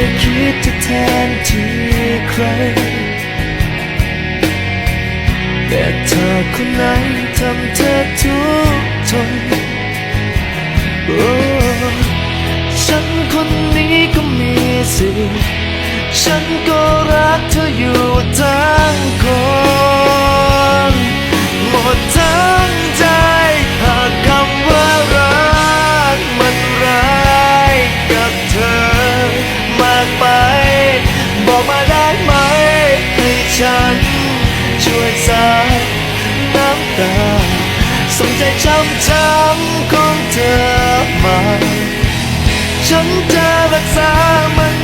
ยคิดจะแทนที่ใคร แต่เธอคนไหนทำเธอทุกข์ทนโอ้ฉันคนนี้ก็มีสิทธิ์ฉันก็รักเธออยู่ มาได้ไหม ให้ฉัน ช่วยซับน้ำตาสนใจช้ำช้ำๆของเธอมา ฉันจะรักษามัน